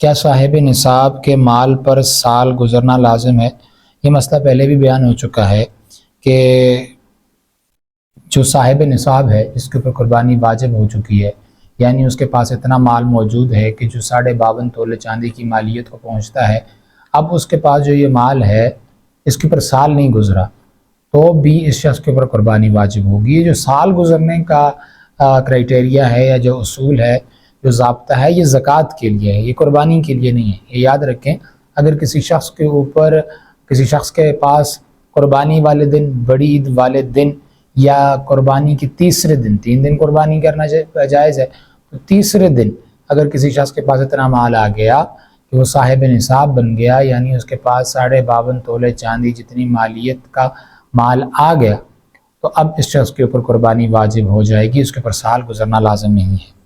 کیا صاحب نصاب کے مال پر سال گزرنا لازم ہے؟ یہ مسئلہ پہلے بھی بیان ہو چکا ہے کہ جو صاحب نصاب ہے، اس کے اوپر قربانی واجب ہو چکی ہے۔ یعنی اس کے پاس اتنا مال موجود ہے کہ جو ساڑھے باون تولے چاندی کی مالیت کو پہنچتا ہے، اب اس کے پاس جو یہ مال ہے، اس کے اوپر سال نہیں گزرا۔ تو بھی اس شخص کے اوپر قربانی واجب ہوگی۔ یہ جو سال گزرنے کا کرائٹیریا ہے یا جو اصول ہے جو ضابطہ ہے، یہ زکوٰۃ کے لیے ہے، یہ قربانی کے لیے نہیں ہے۔ یہ یاد رکھیں، اگر کسی شخص کے اوپر، کسی شخص کے پاس قربانی والے دن، بڑی عید والے دن یا قربانی کی تیسرے دن، تین دن قربانی کرنا جائز ہے، تو تیسرے دن اگر کسی شخص کے پاس اتنا مال آ گیا کہ وہ صاحب نصاب بن گیا یعنی اس کے پاس ساڑھے باون تولے چاندی جتنی مالیت کا مال آ گیا، تو اب اس شخص کے اوپر قربانی واجب ہو جائے گی، اس کے اوپر سال گزرنا لازم نہیں ہے۔